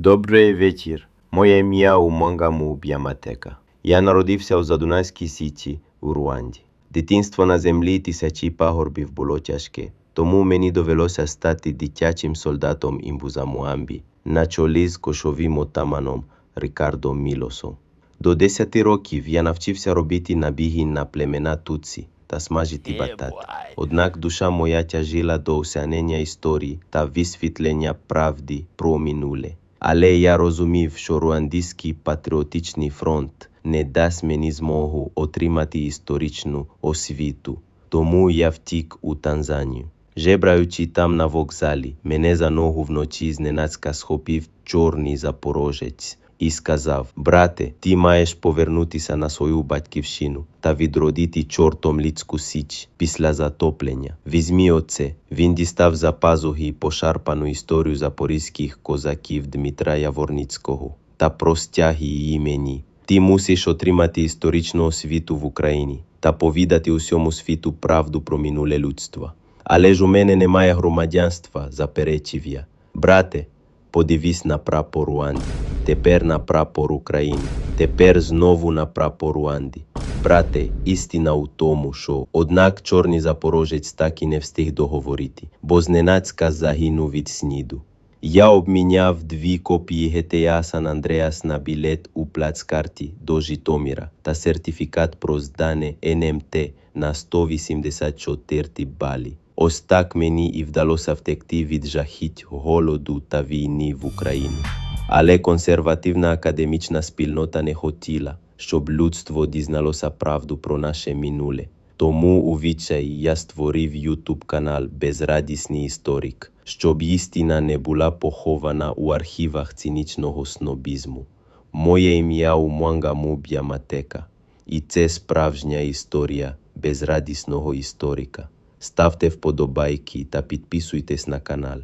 Добрий вечір. Моє ім'я Умангаму Б'яматека. Я народився у Задунайській Сіті у Руанді. Дитинство на землі тисячі пагорбів було тяжке, тому мені довелося стати дитячим солдатом імбуза Муамбі на чолі з кошовим отаманом Рікардо Мілосом. До 10 років я навчився робити набіги на племена Туці та смажити батат. Однак душа моя тяжіла до осягнення історії та висвітлення правди про минуле. Але я розумів, що Руандійський патріотичний фронт не дасть мені змогу отримати історичну освіту. Тому я втік у Танзанію. Жебраючи там на вокзалі, мене за ногу вночі зненацька схопив чорний запорожець і сказав: Брате, ти маєш повернутися на свою батьківщину та відродити чортом людську січ після затоплення. Візьмі оце. Він дістав за пазухи пошарпану історію запорізьких козаків Дмитра Яворницького та простяг її мені. Ти мусиш отримати історичну освіту в Україні та повідати усьому світу правду про минуле людство. Але ж у мене немає громадянства, заперечив я. Брате, подивись на прапор Руанди, тепер на прапор України, тепер знову на прапор Руанди. Брате, істина у тому, що однак чорний запорожець так і не встиг договорити, бо зненацька загинув від сніду. Я обміняв дві копії GTA San Andreas на білет у плацкарті до Житомира та сертифікат про здане НМТ на 184 балі. Ось так мені і вдалося втекти від жахіть голоду та війни в Україні. Консервативна академічна спільнота не хотіла, щоб людство дізналося правду про наше минуле. Тому у відчаї я створив YouTube канал Безрадісний історик, щоб істина не була похована у архівах цинічного снобізму. Моє ім'я Умвангаму Б'яматека, і це справжня історія безрадісного історика. Ставте вподобайки та підписуйтесь на канал.